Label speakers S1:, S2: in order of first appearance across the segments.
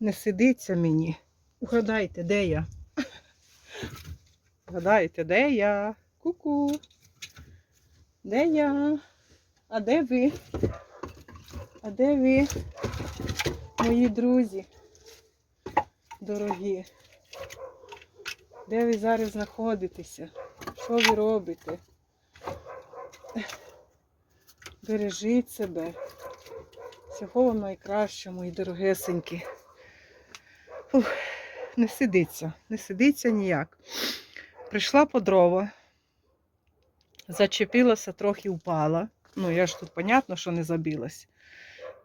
S1: Не сидиться мені. Угадайте, де я? Угадайте, де я? Ку-ку. Де я? А де ви? А де ви, мої друзі? Дорогі? Де ви зараз знаходитеся? Що ви робите? Бережіть себе. Всього вам найкращого, мої дорогесенькі. Фух, не сидиться, не сидиться ніяк. Прийшла по дрова, зачепилася, трохи впала. Ну, я ж тут, понятно, що не забилась.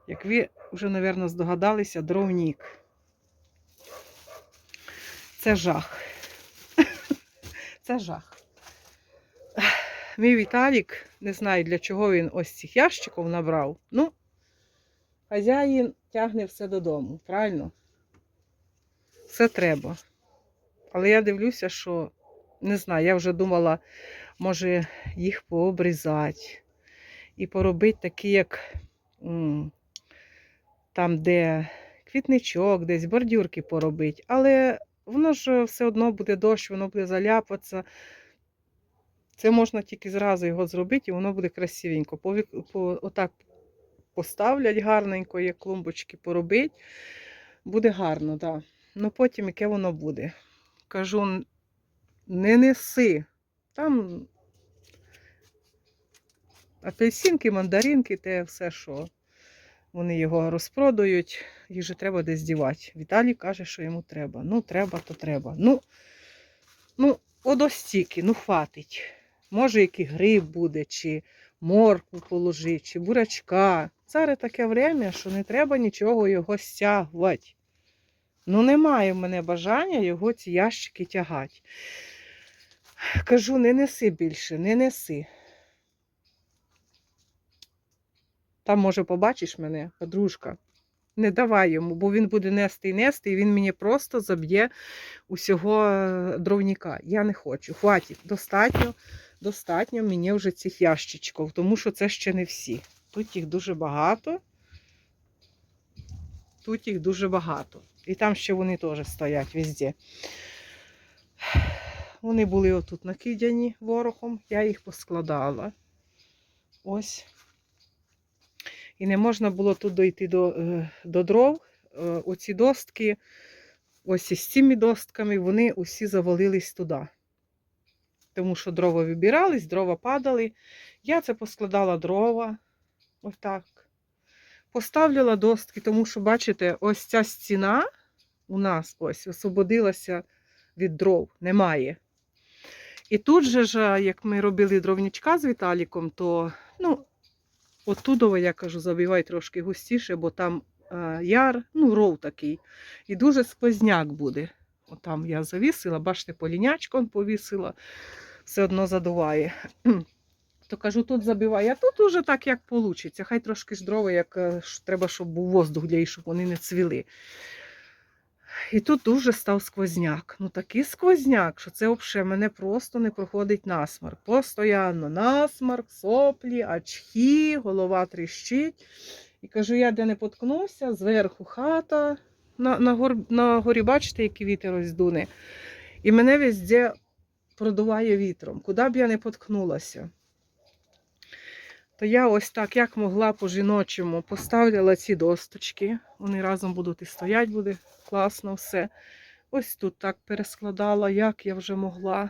S1: Як ви вже, мабуть, здогадалися, дровнік. Це жах. Це жах. Мій Віталік, не знаю, для чого він ось цих ящиків набрав. Ну, хазяїн тягне все додому, правильно? Все треба. Але я дивлюся, що не знаю, я вже думала, може їх пообрізати і поробити такі, як там, де квітничок, десь бордюрки поробити. Але воно ж все одно буде дощ, воно буде заляпатися. Це можна тільки зразу його зробити, і воно буде красивенько. По, по, отак поставлять гарненько, як клумбочки поробить. Буде гарно, так. Да. Ну потім яке воно буде. Кажу, не неси. Там апельсинки, мандаринки, те все, що вони його розпродають, їх же треба десь дівати. Віталій каже, що йому треба. Ну, треба, то треба. Ну, ну одостільки, ну хватить. Може, який гриб буде, чи моркву положити, чи бурячка. Зараз таке время, що не треба нічого його стягувати. Ну, немає в мене бажання його ці ящики тягати. Кажу, не неси більше, не неси. Там, може, побачиш мене, подружка. Не давай йому, бо він буде нести і нести, і він мені просто заб'є усього е, дровніка. Я не хочу. Хватить. Достатньо, достатньо мені вже цих ящичків, тому що це ще не всі. Тут їх дуже багато. Тут їх дуже багато. І там ще вони теж стоять везде. Вони були отут накидяні ворохом, я їх поскладала. Ось. І не можна було тут дойти до, е, до дров. Е, Оці достки, ось із цими достками, вони усі завалились туди. Тому що дрова вибирались, дрова падали. Я це поскладала дрова. Ось так. Поставляла достки, тому що, бачите, ось ця стіна у нас ось освободилася від дров, немає. І тут же ж, як ми робили дровничка з Віталіком, то ну, оттудово, я кажу, забивай трошки густіше, бо там е, яр, ну, ров такий. І дуже сквозняк буде. Отам я завісила, бачите, полінячком повісила, все одно задуває. То кажу, тут забивай, а тут уже так, як вийде. Хай трошки ж як е, треба, щоб був воздух для їх, щоб вони не цвіли. І тут дуже став сквозняк. Ну такий сквозняк, що це взагалі мене просто не проходить насмарк. Постоянно насмарк, соплі, очки, голова тріщить. І кажу, я де не поткнувся, зверху хата. На, на, гор, на горі, бачите, який вітер роздуне. І мене везде продуває вітром. Куди б я не поткнулася. То я ось так, як могла по-жіночому, поставляла ці досточки. Вони разом будуть і стоять, буде класно все. Ось тут так перескладала, як я вже могла.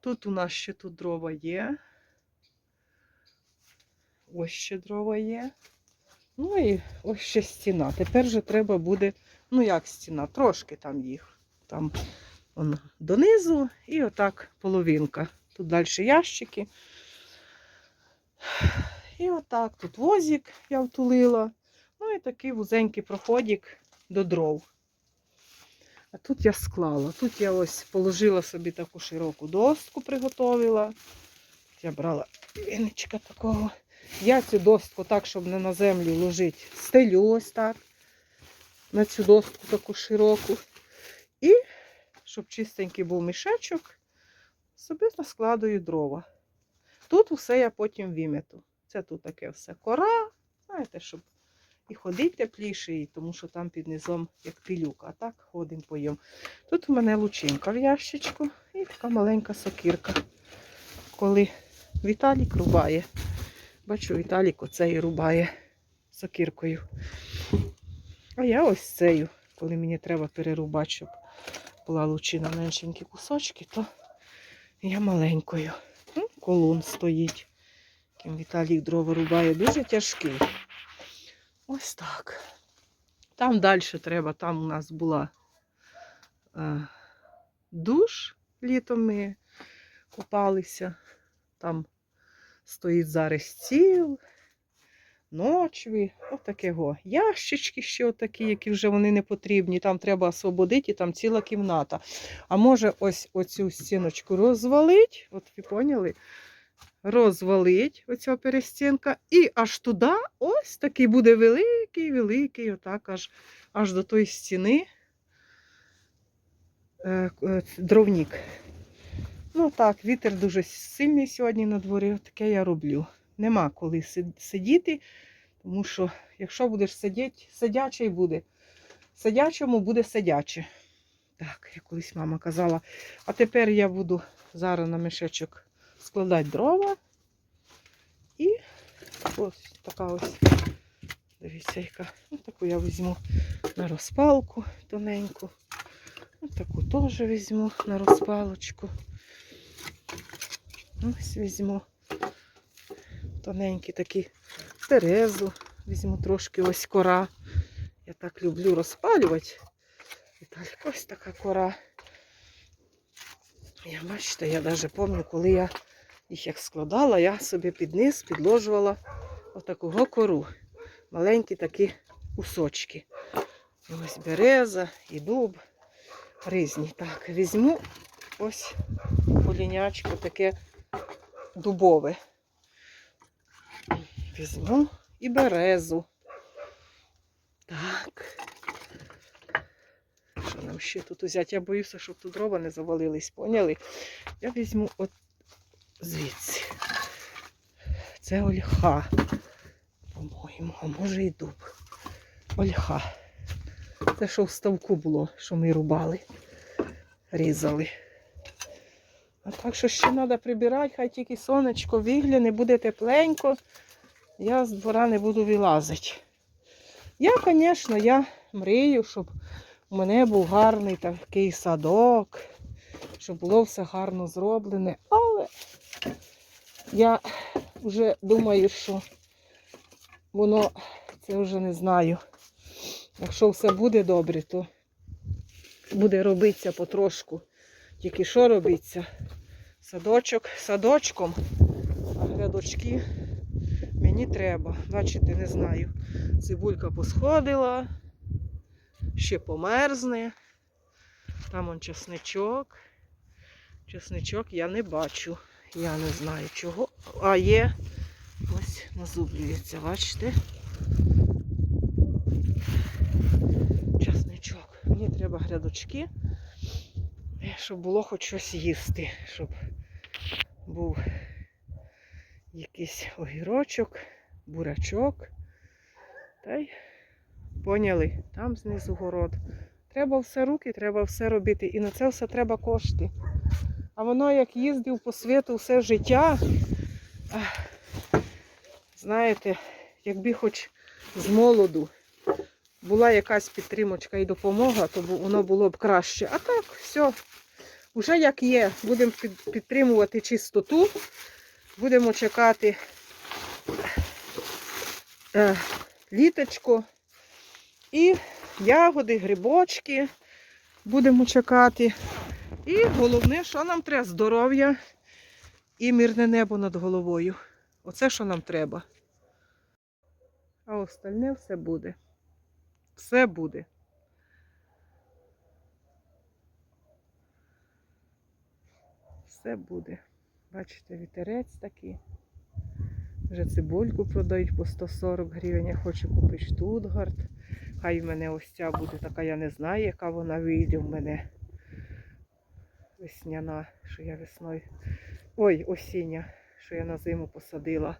S1: Тут у нас ще тут дрова є. Ось ще дрова є. Ну і ось ще стіна. Тепер же треба буде, ну як стіна, трошки там їх. Там он, донизу і отак половинка. Тут далі ящики. І отак тут возик я втулила. Ну і такий вузенький проходик до дров. А тут я склала. Тут я ось положила собі таку широку достку, приготовила. Я брала віничка такого. Я цю достку так, щоб не на землю ложити, стелю ось так. На цю достку таку широку. І, щоб чистенький був мішечок, собі наскладую дрова. Тут усе я потім вимету. Це тут таке все кора, знаєте, щоб І ходить тепліше, і тому що там під низом як пилюка. А так ходимо поїм. Тут у мене лучинка в ящичку і така маленька сокирка. Коли Віталік рубає. Бачу, Віталік оцею рубає сокиркою. А я ось цею, коли мені треба перерубати, щоб була лучина меншенькі кусочки, то я маленькою. Колун стоїть. Яким Віталік дрова рубає, дуже тяжкий. Ось так. Там далі треба, там у нас була е, душ літом ми купалися. Там стоїть зараз стіл, ночві, отакого. Ящички ще отакі, які вже вони не потрібні. Там треба освободити, там ціла кімната. А може ось оцю стіночку розвалить, от ви поняли? Розвалить оця перестінка, і аж туди ось такий буде великий, великий, отак аж, аж до тої стіни е, е, дровник. Ну так, вітер дуже сильний сьогодні на дворі, таке я роблю. Нема коли сидіти, тому що якщо будеш сидіти, сидячий буде. Сидячому буде сидяче. Так, як колись мама казала. А тепер я буду зараз на мішечок складати дрова. І ось така ось, дивіться, яка. Ось таку я візьму на розпалку тоненьку. Ось таку теж візьму на розпалочку. Ось візьму тоненькі такі терезу. Візьму трошки ось кора. Я так люблю розпалювати. І так, ось така кора. Я бачите, я навіть пам'ятаю, коли я їх як складала, я собі під низ підложувала отакого кору. Маленькі такі кусочки. Ось береза і дуб різні. Так, візьму ось полінячко таке дубове. Візьму і березу. Так. Що нам ще тут взяти? Я боюся, щоб тут дрова не завалились, поняли? Я візьму от звідси. Це ольха, по-моєму, а може і дуб. Ольха. Це що в ставку було, що ми рубали, різали. А так що ще треба прибирати, хай тільки сонечко вигляне, буде тепленько. Я з двора не буду вилазити. Я, звісно, я мрію, щоб у мене був гарний такий садок, щоб було все гарно зроблене. Але я вже думаю, що воно це вже не знаю. Якщо все буде добре, то буде робитися потрошку. Тільки що робиться? Садочок садочком, а грядочки мені треба. Бачите, не знаю. Цибулька посходила, ще померзне. Там он чесничок. Чесничок я не бачу. Я не знаю чого. А є. Ось назублюється, бачите? Чесничок. Мені треба грядочки, щоб було хоч щось їсти, щоб був якийсь огірочок, бурячок. Та й поняли, там знизу город. Треба все руки, треба все робити. І на це все треба кошти. А воно як їздив по світу все життя. Знаєте, якби хоч з молоду була якась підтримочка і допомога, то воно було б краще. А так, все, вже як є, будемо підтримувати чистоту, будемо чекати е, літочко і ягоди, грибочки будемо чекати. І головне, що нам треба? Здоров'я і мирне небо над головою. Оце, що нам треба. А остальне все буде. Все буде. Все буде. Бачите, вітерець такий. Вже цибульку продають по 140 гривень. Я хочу купити штутгарт. Хай в мене ось ця буде така, я не знаю, яка вона вийде в мене. Весняна, що я весною. Ой, осіння, що я на зиму посадила.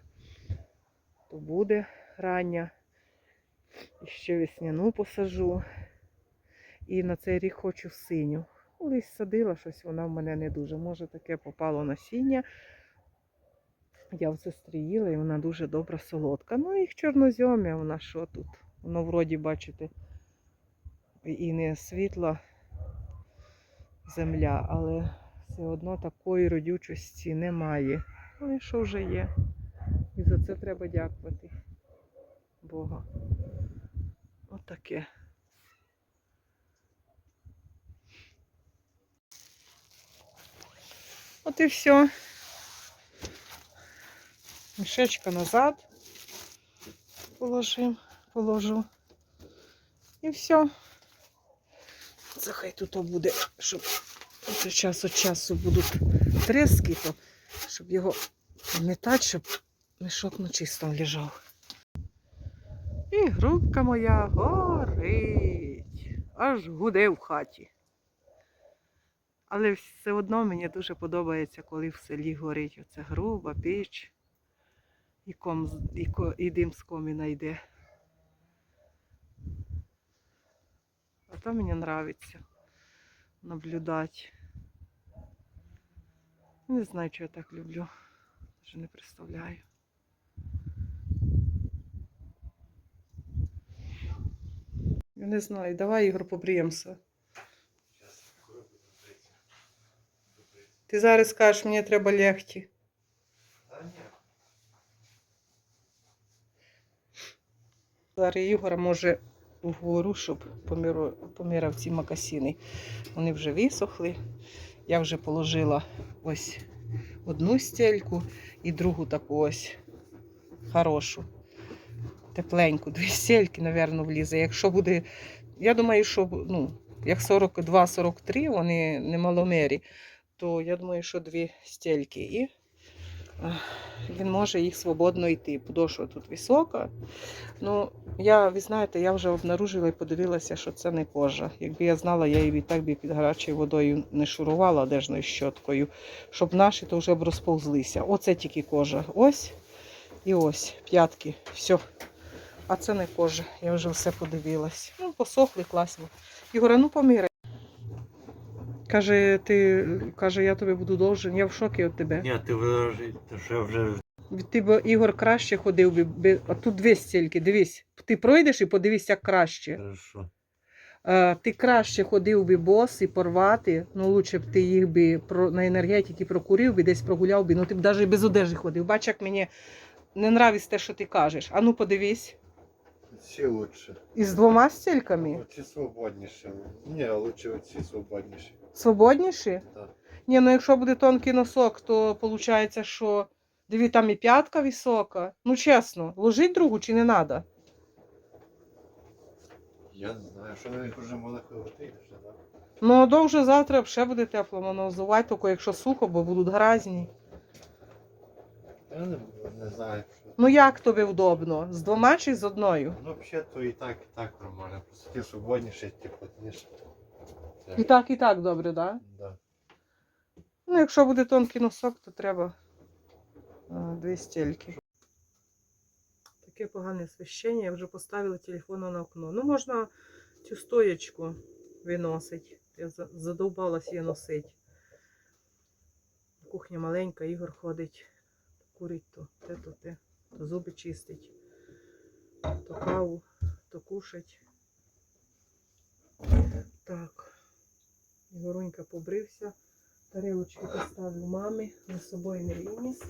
S1: То буде рання. І ще весняну посажу. І на цей рік хочу синю. Колись садила щось, вона в мене не дуже. Може, таке попало насіння. Я в сестрі і вона дуже добра солодка. Ну, їх чорнозьом'я, вона що тут? Воно вроді, бачите, і не світла земля, але все одно такої родючості немає. Ну і що вже є? І за це треба дякувати Бога. Отаке. От і все. Мішечка назад положим, положу. І все. Це хай тут буде, щоб час від часу будуть трески, то щоб його вмітати, щоб мішок на чистому лежав. І грубка моя горить. Аж гуде в хаті. Але все одно мені дуже подобається, коли в селі горить. Оце груба піч. І, ком, і, ко- і дим з коміна йде. А то мені подобається наблюдати. Не знаю, чого я так люблю. Даже не представляю. Я не знаю. Давай, Ігор, побріємося. Ти зараз скажеш, мені треба легті. Зараз Ігор може вгору, щоб поміряв ці макасіни. Вони вже висохли. Я вже положила ось одну стельку і другу таку ось хорошу. Тепленьку, дві стельки, напевно, влізе. Якщо буде, я думаю, що ну, як 42-43, вони не маломері, то я думаю, що дві стельки. І він може їх свободно йти. Подошва тут висока. Ну, я, ви знаєте, я вже обнаружила і подивилася, що це не кожа. Якби я знала, я її так би під гарячою водою не шурувала одежною щоткою, щоб наші то вже б розповзлися. Оце тільки кожа. Ось і ось п'ятки. Все. А це не кожа. Я вже все подивилась. Ну, посохли класно. Ігоре, ну поміряй. Каже, ти каже, я тобі буду должен. Я в шокі від тебе.
S2: Ні, ти ти ще вже
S1: Від тебе Ігор краще ходив би, би- а тут дві стільки, дивись. Ти пройдеш і подивись, як краще.
S2: хорошо.
S1: Е, ти краще ходив би бос і порвати, ну лучше б ти їх би про, на енергетики прокурив би, десь прогуляв би, ну ти б навіть без одежі ходив. Бач, як мені не нравиться те, що ти кажеш. А ну подивись.
S3: Ці лучше.
S1: Із двома стільками.
S3: Оці свободніші. Ні, лучше оці свободніші.
S1: Свободніші?
S3: Так.
S1: Ні, ну якщо буде тонкий носок, то виходить, що диві там і п'ятка висока. Ну чесно, ложить другу чи не треба?
S3: Я не знаю, що на них вже вже, так?
S1: Ну, до вже завтра ще буде тепло монозувати, тільки якщо сухо, бо будуть гразні.
S3: Я не, не знаю, що.
S1: Ну як тобі вдобно? З двома чи з одною?
S3: Ну, взагалі, то і так, і так нормально. Просто ті свободніші, ті плотніші.
S1: І так, і так добре, так? Да?
S3: Да.
S1: Ну, якщо буде тонкий носок, то треба а, дві стільки. Таке погане освіщення, я вже поставила телефон на окно. Ну, можна цю стоєчку виносити. Я задовбалась її носити. Кухня маленька, Ігор ходить, курить то, те, то те, то зуби чистить, то каву, то кушать. Так. Ігорунька побрився. Тарілочки поставив мамі, на собою не виніс.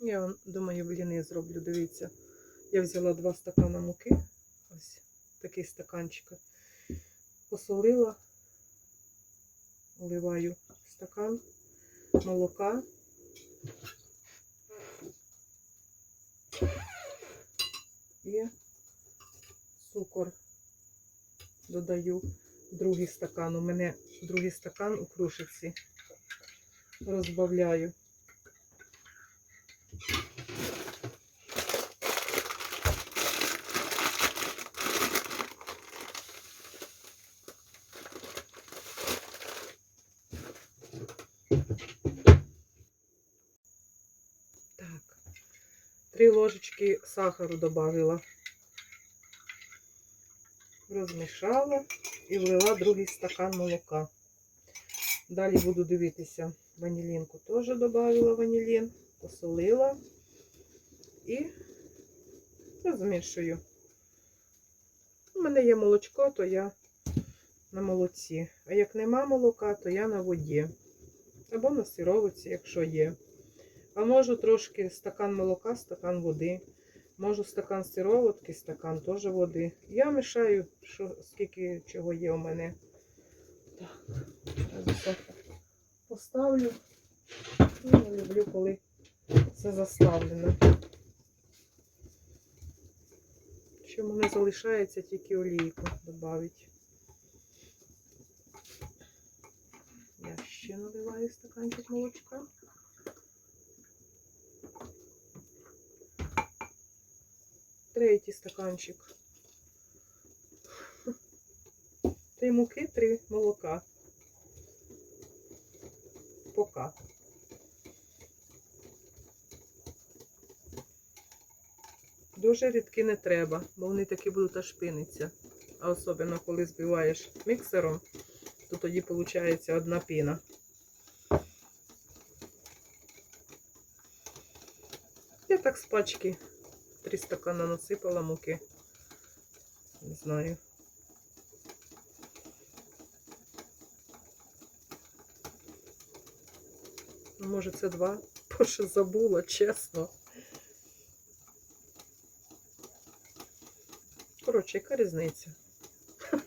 S1: Я думаю, бліни зроблю. Дивіться. Я взяла два стакана муки. Ось такий стаканчик. Посолила, вливаю стакан молока. І цукор додаю другий стакан. У мене другий стакан у крушиці. Розбавляю. Так. Три ложечки сахару додавила. Розмішала і влила другий стакан молока. Далі буду дивитися. Ванілінку теж додавила ванілін, посолила і розмішую. У мене є молочко, то я на молоці. А як нема молока, то я на воді. Або на сировиці, якщо є. А можу трошки стакан молока, стакан води. Можу стакан сироватки, стакан теж води. Я мішаю, що, скільки чого є у мене. Так, зараз поставлю. Ну, я люблю, коли це заставлено. Що мене залишається тільки олійку додати. Я ще наливаю стаканчик молочка. Третій стаканчик. Три муки, три молока. Пока. Дуже рідкі не треба, бо вони такі будуть аж піниться. А особливо коли збиваєш міксером, то тоді виходить одна піна. Я так з пачки три стакана насипала муки. Не знаю. Може це два? Бо що забула, чесно. Коротше, яка різниця?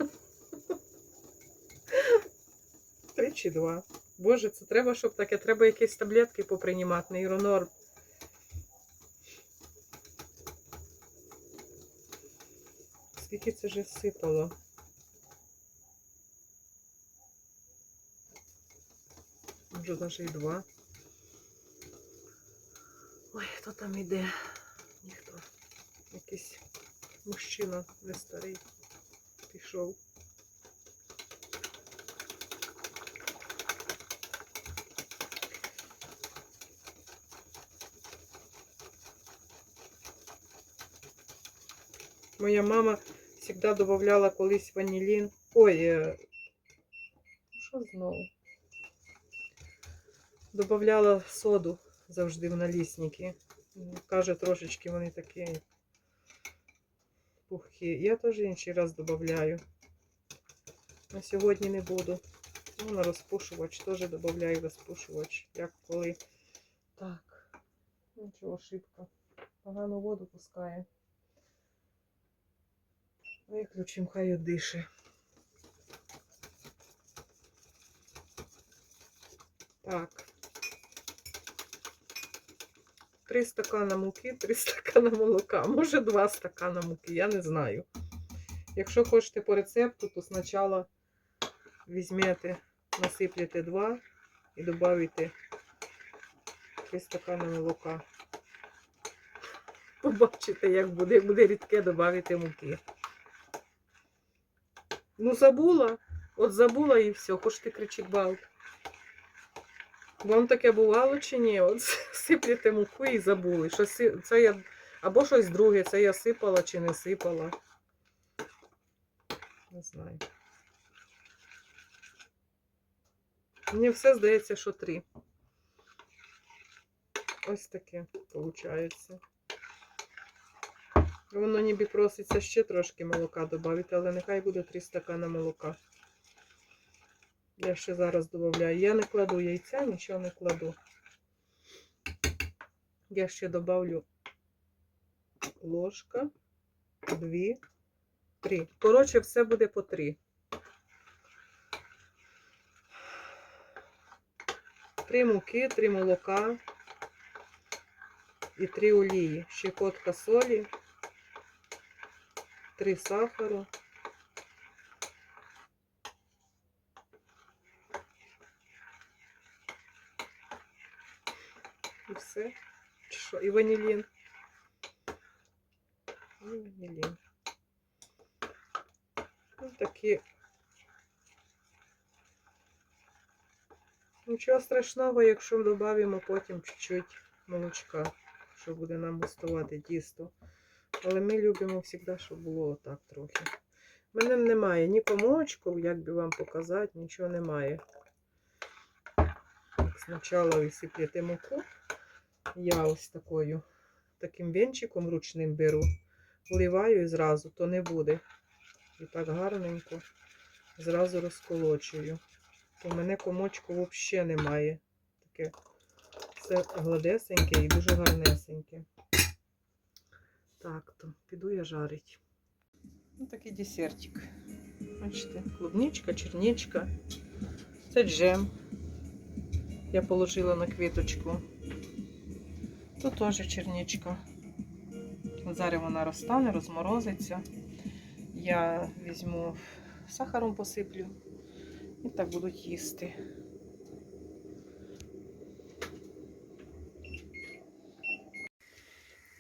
S1: Три чи два. Боже, це треба, щоб таке. Треба якісь таблетки поприймати, нейронорм. Скільки це вже сипало? Може, навіть і два. Ой, хто там іде? Ніхто. Якийсь мужчина не старий пішов. Моя мама завжди додавала колись ванілін. Ой, е, що знову? Добавляла соду завжди в налісники. Каже, трошечки вони такі пухкі. Я теж інший раз додаю. На сьогодні не буду. Ну, на розпушувач теж додаю розпушувач. Як коли. Так. Нічого, шибка. Погану воду пускає. Виключимо, хай одише. Так. Три стакана муки, три стакана молока. Може, два стакана муки, я не знаю. Якщо хочете по рецепту, то спочатку візьмете, насиплете два і додаєте три стакани молока. Побачите, як буде, як буде рідке, додаєте муки. Ну, забула. От забула і все, хоч ти кричить балт. Вам таке бувало чи ні? От сиплете муку і забули. Що це я... Або щось друге, це я сипала чи не сипала. Не знаю. Мені все здається, що три. Ось таке виходить. Воно ніби проситься ще трошки молока додати, але нехай буде 3 стакана молока. Я ще зараз додаю. Я не кладу яйця, нічого не кладу. Я ще добавлю ложка, дві, три. Коротше, все буде по три. Три муки, три молока і три олії. Щепотка солі, три сахару. І все. Що? І ванілін. І ванілін. Ось такі. Нічого страшного, якщо додамо потім чуть-чуть молочка, що буде нам густувати тісто. Але ми любимо завжди, щоб було отак трохи. У мене немає ні комочків, як би вам показати, нічого немає. Так, Спочатку висип'єте муку. Я ось такою, таким венчиком ручним беру, вливаю і зразу, то не буде. І так гарненько зразу розколочую. У мене комочку взагалі немає. Таке все гладесеньке і дуже гарнесеньке. Так, то піду я жарить. Ну, такий десертик. Бачите, клубничка, черничка. Це джем. Я положила на квіточку. Тут теж черничка. Зараз вона розтане, розморозиться. Я візьму сахаром посиплю і так будуть їсти.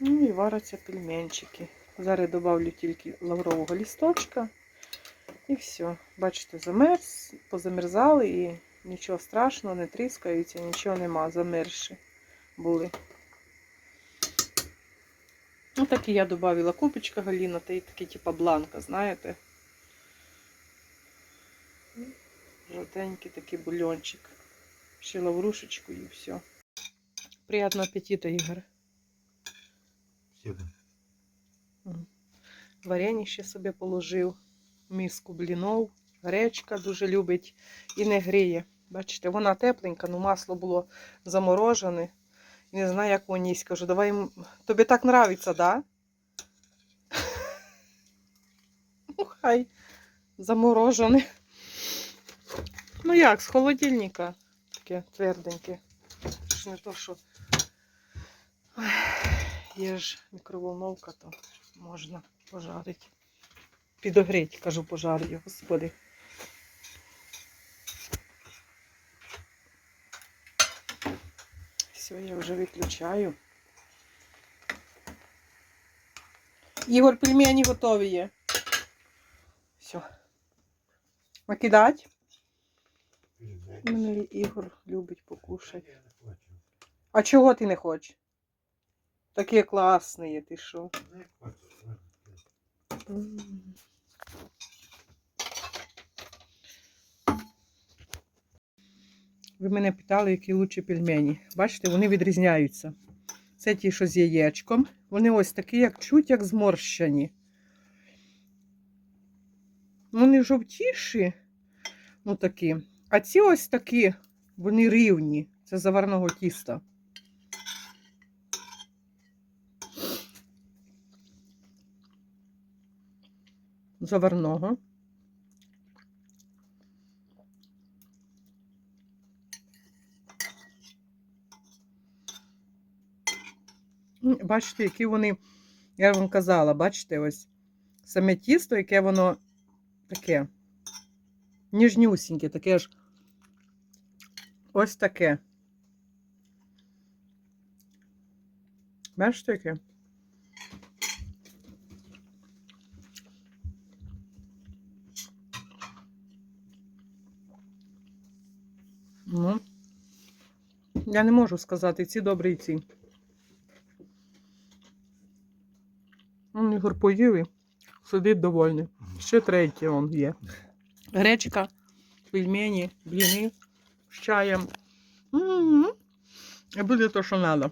S1: Ну і варяться пельменчики. Зараз додавлю тільки лаврового лісточка. І все. Бачите, замерз, позамерзали і нічого страшного, не тріскаються, нічого нема, замерзші були. Ну, так і я додавила купочка Галіна, та й такий, типа бланка, знаєте. Жовтенький такий бульончик. Ще лаврушечку і все. Приятного аппетита, Ігор.
S2: Всім.
S1: Варені ще собі положив, миску блінов, гречка дуже любить і не гріє. Бачите, вона тепленька, ну масло було заморожене. Не знаю, як воні. Кажу, давай тобі так нравиться, да? Ну, хай заморожене. Ну як, з холодильника. Таке тверденьке. Не то, що Ой, є ж мікроволновка, то можна пожарити. Підогріть, кажу, пожарю, господи. Все, я вже виключаю. Ігор, пельмені готові є. Все. Накидать? Мене Ігор любить покушати. А чого ти не хочеш? Такі класні, ти що? Ви мене питали, які лучші пельмені. Бачите, вони відрізняються. Це ті, що з яєчком. Вони ось такі, як чуть, як зморщені. Вони жовтіші, ну такі. А ці ось такі, вони рівні. Це заварного тіста. Заварного. Бачите, які вони, я вам казала, бачите, ось саме тісто, яке воно таке ніжнюсіньке, таке ж ось таке. Бачите, яке? Ну, я не можу сказати, ці добрі і ці. Он Ігор поїв і сидить довольний. Ще третє он є. Гречка, пельмені, бліни з чаєм. І буде то, що треба.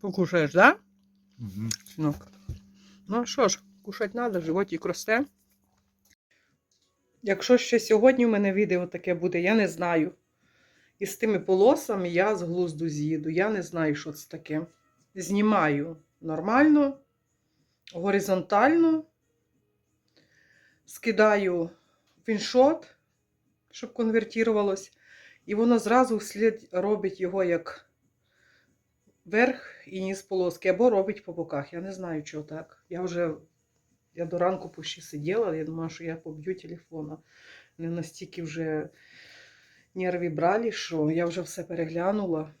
S1: Покушаєш, так? Да? Синок. Ну а що ж, кушать треба, животик росте. Якщо ще сьогодні в мене відео таке буде, я не знаю. І з тими полосами я з глузду з'їду. Я не знаю, що це таке. Знімаю нормально, горизонтально, скидаю в іншот, щоб конвертувалось. І воно зразу вслід робить його як верх і низ полоски, або робить по боках. Я не знаю, чого так. Я вже я до ранку почти сиділа, я думала, що я поб'ю телефона. Не настільки вже нерви брали, що я вже все переглянула.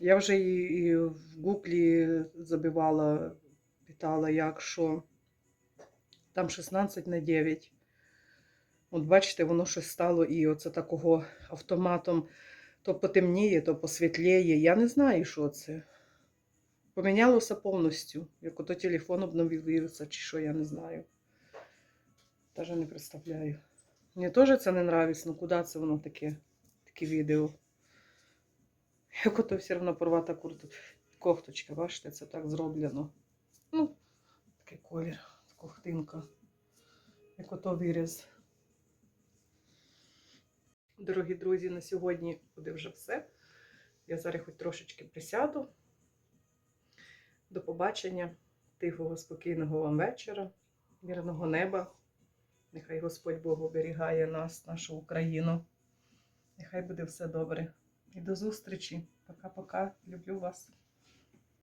S1: Я вже і в гуглі забивала, питала, як що. Там 16 на 9. От бачите, воно щось стало і оце такого автоматом То потемніє, то посвітліє. Я не знаю, що це. Помінялося повністю. Як ото телефон обновився, чи що, я не знаю. Даже не представляю. Мені теж це не нравиться, ну куди це воно таке, таке відео. Як ото все одно порвата куртка. Кофточка, бачите, це так зроблено. Ну, такий колір, кохтинка. Як ото виріз. Дорогі друзі, на сьогодні буде вже все. Я зараз хоч трошечки присяду. До побачення, тихого, спокійного вам вечора, мирного неба. Нехай Господь Бог оберігає нас, нашу Україну. Нехай буде все добре. І до зустрічі. Пока-пока. Люблю вас.